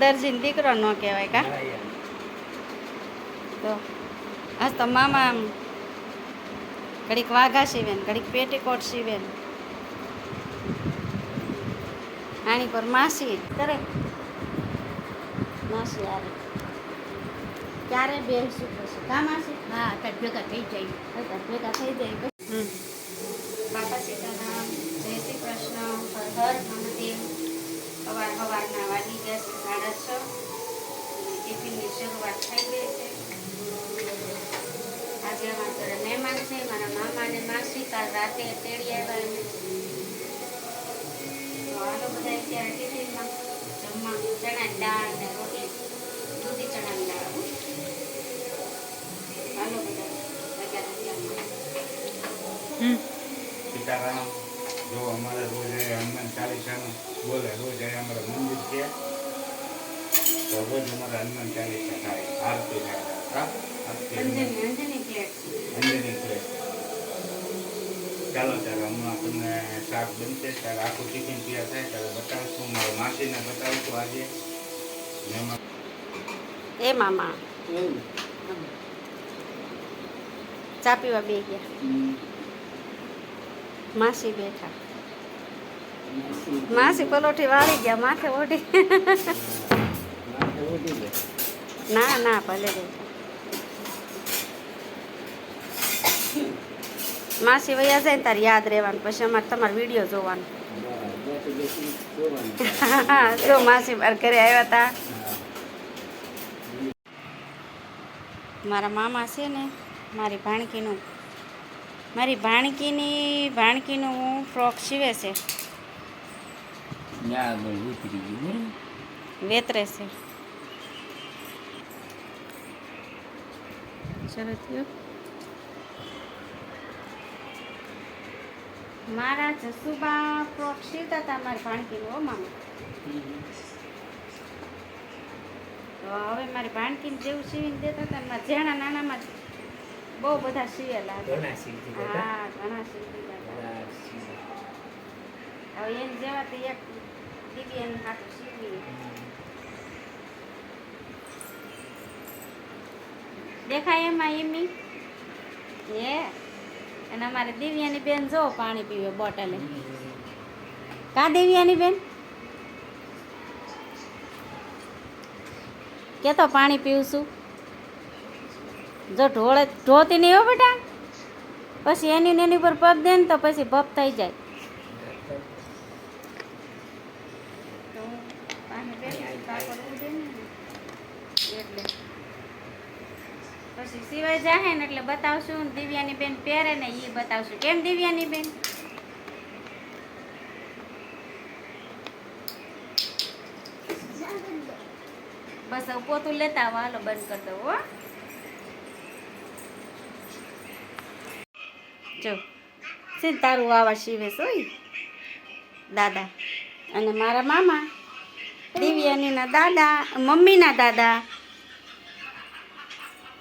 દરજીન દીકરો ન કહેવાય કા? તો આજ તો મામા આમ ઘડીક વાઘા સીવે ને ઘડીક પેટીકોટ સીવે ને. આની પર માસી કરે. માસી આવે. ક્યારે બેસી પછી કા માસી? હા તાર ભેગા થઈ જાય. હતા ભેગા થઈ જાય બાપા સીતારામ જય શ્રી કૃષ્ણ હર હર સવારના વાગી ગયા છે સાડા છ. ટિફિનની શરૂઆત થઈ ગઈ છે. આજે અમારા ઘરે મહેમાન છે. મારા મામા અને માસી કાલ રાતે તેડી આવ્યા એમ તો હાલો બધા અત્યારે ટિફિનમાં જમવા ચણાની દાળ ને રોટલી દૂધી ચણાની દાળ. હાલો બધા સીતારામ જો અમારે રોજ અહીંયા હનુમાન ચાલીસાનું બોલે રોજ અહીંયા અમારે મંદિર છે. તો રોજ અમારે હનુમાન ચાલીસા થાય આરતી અંજની પ્લેટ ચાલો ત્યારે હમણાં તમને શાક બનશે ત્યારે આખું ચિકન તૈયાર થાય ત્યારે બતાવશું મારા માસીને બતાવશું આજે. એ મામા. ચા પીવા બે ગયા. માસી બેઠા. માસી પલોઠી વાળી ગયા, માથે ઓઢી. ના ના, ભલે માસી વયા જાય તારે યાદ રહેવાનું, પછી અમારે તમારો વીડિયો જોવાનો. જો માસી મારા ઘરે આવ્યા હતા મારા મામા છે ને, મારી ભાણકીનું. મારી ભાણકીની, ભાણકીનું ફ્રોક સીવે છે. વેતરે છે ચલો થયો મારા જસુબા ફ્રોક સીવતા હતા મારી ભાણકીનું મામા તો હવે મારી ભાણકીને જેવું સીવીને દેતા હતા એમાં મારા જેણા નાનામાં બહુ બધા સીવેલા હા ઘણા સીવી દીધા હતા. હવે એને જેવા તો એક દીદી એને હાથું સીવી દેખાય એમાં, એમી? હે? અને અમારે દિવ્યાની બેન જો પાણી પીવે બોટલે. કા દિવ્યાની બેન? કે તો પાણી પીવશું. જો ઢોળે, ઢોતી નહીં હો બેટા? પછી એની એની પર પગ દે ને તો પછી ભપ થઈ જાય. પછી સિવાય જાહે ને એટલે બતાવશું દિવ્યાની બેન પહેરે ને એ બતાવશું. કેમ દિવ્યાની બેન? બસ હવે પોતું લેતા આવો. હાલો, બંધ કરી દઉં, હો. જો, છે તારું આવા શિવે સોઈ દાદા. અને મારા મામા. દિવ્યાનીના દાદા મમ્મીના દાદા.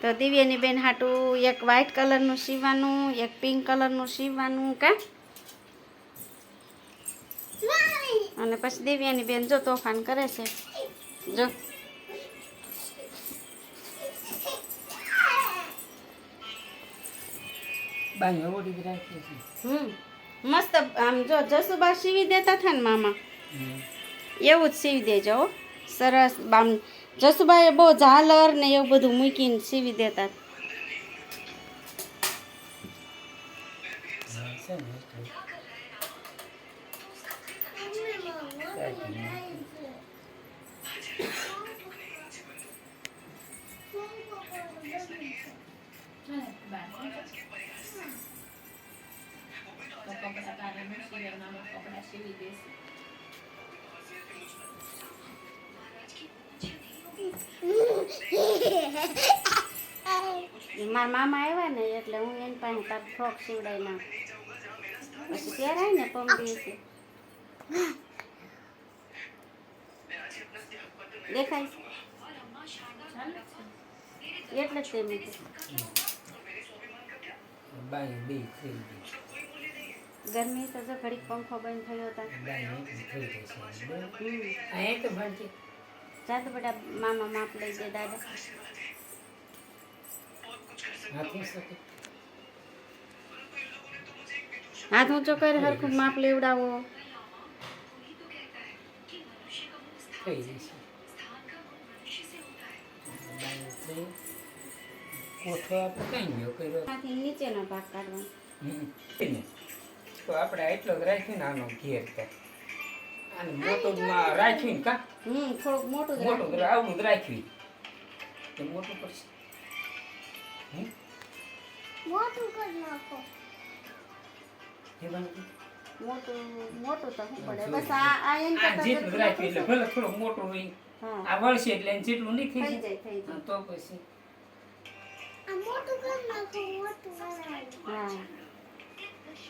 તો દિવ્યાની બેન હાટું એક વ્હાઇટ કલરનું સીવવાનું એક પિંક કલરનું સીવવાનું કા? અને પછી દિવ્યાની બેન જો તોફાન કરે છે. જો. હમ. મસ્ત આમ જો જસુબા સીવી દેતા હતા ને મામા. એવું જ સીવી દેજો સરસ. બામ જસુબાએ બહુ ઝાલર ને એવું બધું મૂકીને સીવી દેતા. કપડા સીવી એટલે. મારા મામા આવ્યા ને એટલે હું એની પાસે તાર ફ્રોક સીવડાવી નાખ. પછી પહેરાય ને પમ છે દેખાય? એટલે જ તે મૂક્યું બાઈ બે ગરમી તો જો ઘડીક પંખો બંધ થયો હતો જા તો બેટા મામા માપ લઈ જાય દાદા. હાથી ઊંચો કરી હરખું માપ લેવડાવો. થઈ જશે. કોઠો આપણે કઈ ગયો કર્યો. નીચેનો ભાગ કાઢવાનો. તો આપણે એટલો જ રાખીને આનો ઘેર કે અને મોટું માં રાખ્યું ને કા? હમ થોડુંક મોટું જ મોટું આવડું જ રાખ્યું તો મોટું પડશે મોટું કરી નાખો. મોટું મોટું તો શું પડે? બસ આ આ એન કરતા જેટલું જ રાખ્યું એટલે ભલે થોડુંક મોટું હોય. આ વળશે એટલે જેટલું નહીં થઈ જાય. તો પછી. આ મોટું કરી નાખો મોટું હા.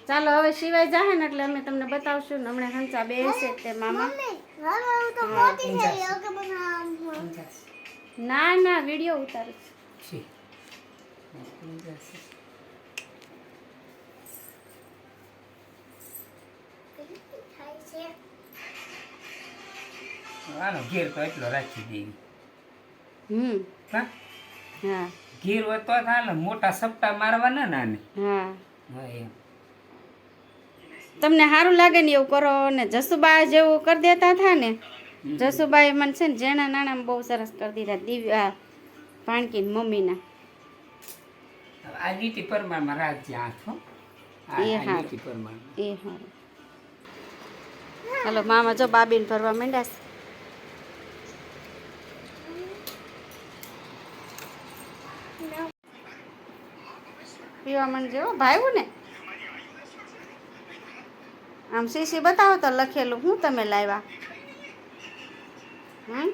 ચાલો હવે સિવાય જાહે ને એટલે અમે તમને બતાવશું. ને હમણાં હંચા બે છે તે મામા. ના ના વીડિયો ઉતારું છું. છે. હા, ઊંઝાશે. થાય છે. આનો ઘેર તો એટલો રાખી દેવી. હમ. હા? હા. ઘેર હોય તો મોટા સપ્ટા મારવાના ને હા. હા એમ. તમને સારું લાગે ને એવું કરો ને જસુબા જેવું કરી દેતા હતા ને જસુબાએ મને છે ને જેણા નાણાં બહુ સરસ કરી દીધા દિવ્યા ભાણકી મમ્મીના. આ આઠ હો. એ. એ સારું હાલો મામા જો બાબીને ભરવા માંડ્યા છે. પીવા મને જેવો ભાઈ ને? આમ સીસી બતાવો તો લખેલું હું તમે લાવ્યા? હા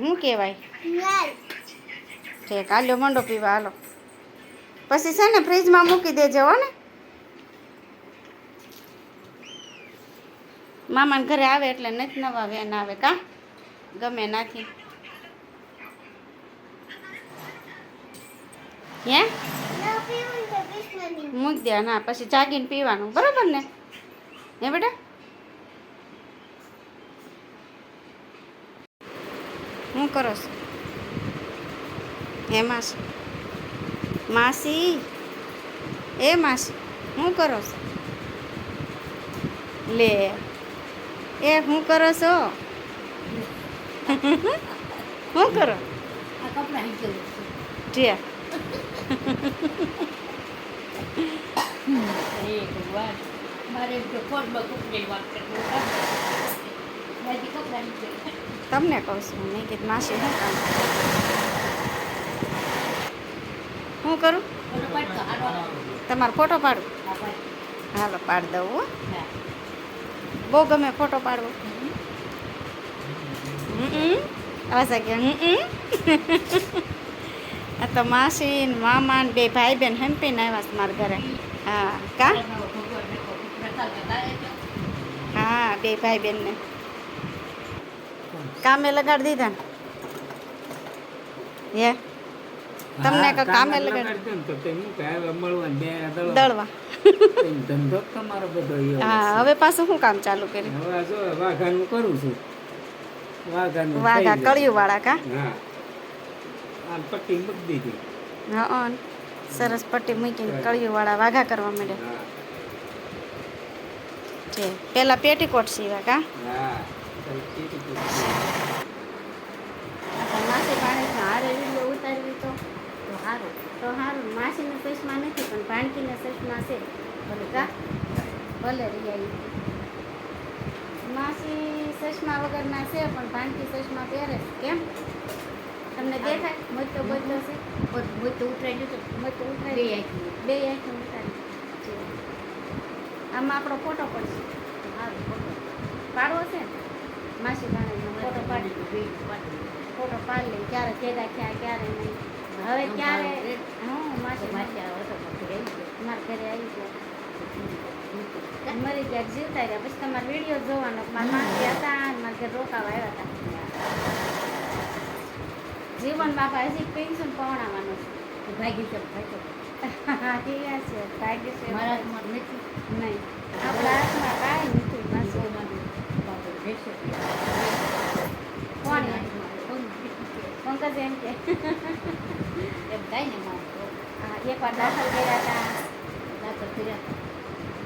શું કહેવાય? ઠેક હાલ્યો મંડો પીવા હાલો. પછી છે ને ફ્રીજમાં મૂકી દેજો હો ને. મામાને ઘરે આવે એટલે નથી નવા વેન આવે કા? ગમે નાખી. હે? મૂકી દે ના પછી જાગીને પીવાનું બરાબર ને? હે બેટા? હું કરો છો? હે માસી? માસી? એ માસી હું કરો છો? લે એ હું કરો છો? શું કરો? આ તમને કહું છું નહીં કે માસી શું કામ હું કરું? તમારો ફોટો પાડું? હાલો, પાડી દઉં, હો. બહુ ગમે ફોટો પાડવો. હમ આવા ગયા. હમ. આ તો માસી ને મામા ને બે ભાઈ બેન હંપીને આવ્યા છે મારા ઘરે. હા કા? હા બે ભાઈ બેન ને કામે લગાડી દીધા ને? હે? તમને હા, કામે લગાડ- દળવા. ધંધો તમારો બધો હા હવે પાછું શું કામ ચાલુ કર્યું? હવે જો વાઘાનું કરું છું. વાઘાનું વાઘા કળિયું વાળા કા? હા. આ પટ્ટી મૂકી દીધી. હા સરસ પટ્ટી મૂકીને કળિયું વાળા વાઘા કરવા માંડ્યા. છે. પેલા પેટીકોટ સીવા કા? હા. માસી પાણી હારે વીડિયો ઉતારવી તો તો સારું તો સારું માસીના ચશ્મા નથી પણ ભાણકીના ચશ્મા છે. ભલે કા? ભલે રિયા માસી ચશ્મા વગરના છે પણ ભાણકી ચશ્મા પહેરે કેમ? તમને દેખાય? મોટો બદલો છે મોટો ઉતરાઈ ગયો તો ઉતરાઈ બે આંખી બે આંખી ઉતારી આમાં આપણો ફોટો પડશે. હારું ફોટો. પાડવો છે ને? માસી ભાણે ફોટો પાડી ફોટો પાડી લઈ ક્યારે ભેગા થયા ક્યારે નહીં. હવે ક્યારે? હું માસી માસી આ હતો મારા ઘરે આવી ગયા. મરી ગયા જીવતા રહ્યા. પછી તમારે વીડિયો જોવાનો. મારા માસી હતા મારા ઘરે રોકાવા આવ્યા હતા. જીવન બાપા હજી પેન્શન પવડાવવાનું છે. ભાગી છે ભાગી હા ઠીક છે. ભાગ્ય છે. મારા હાથમાં નથી. નહીં. આપણા હાથમાં કાંઈ નથી. કોણ? પંકજ એમ કે. કાંઈ ને મારું એકવાર દાખલ કર્યા હતા. દાખલ કર્યા.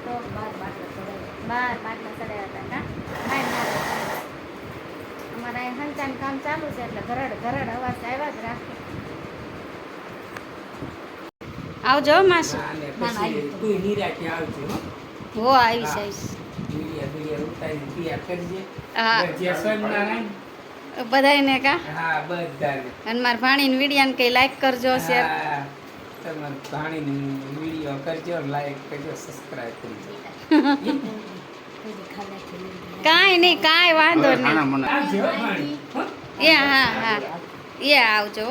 તો બાર બાટલા ચડાવ્યા. બાર બાટલા ચડાવ્યા હતા કા? અમારા અહીં હંચાન કામ ચાલુ છે એટલે ઘરડ ઘરડ અવાજ આવ્યા જ રાખે. આવજો માસી. તું નિરાતે આવજો હો. હો આવીશ આવીશ. બધાને કા? હા બધાને. અને મારા ભાણીને વિડીયાને કંઈ લાઈક કરજો શેર હા, તમારે ભાણીની કરજો લાઈક કરજો સબસ્ક્રાઇબ કરજો. કોઈ નહીં. કાંઈ વાંધો નહીં? એ હા હા એ આવજો.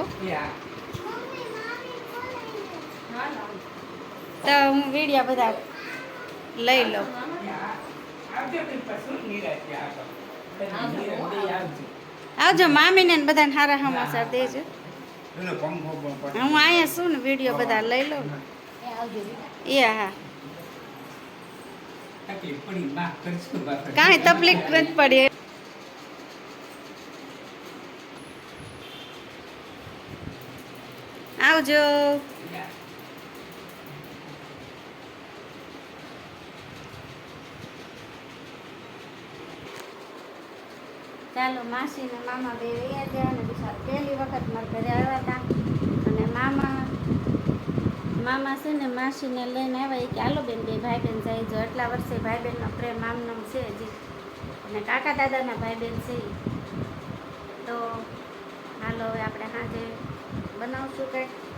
તો હું વિડીયા બધા લઈ લઉં આવજો મામીને બધાને સારા સમાચાર દેજો. હું અહીંયા છું ને વીડિયો બધા લઈ લઉં. એ હા તકલીફ પડી માફ કરજો બાપા. કાંઈ તકલીફ નથી પડી. આવજો. ચાલો માસી ને મામા બે રહ્યા ત્યાં અને પહેલી વખત મારા ઘરે આવ્યા હતા. મામા છે ને, માસીને લઈને આવ્યા. કે, હાલો બેન, બે ભાઈ બેન જાય જો એટલા વર્ષે ભાઈ બહેનનો પ્રેમ આમનામ છે હજી. અને કાકા દાદાના ભાઈ બહેન છે તો હાલો, હવે આપણે સાંજે બનાવશું કંઈક.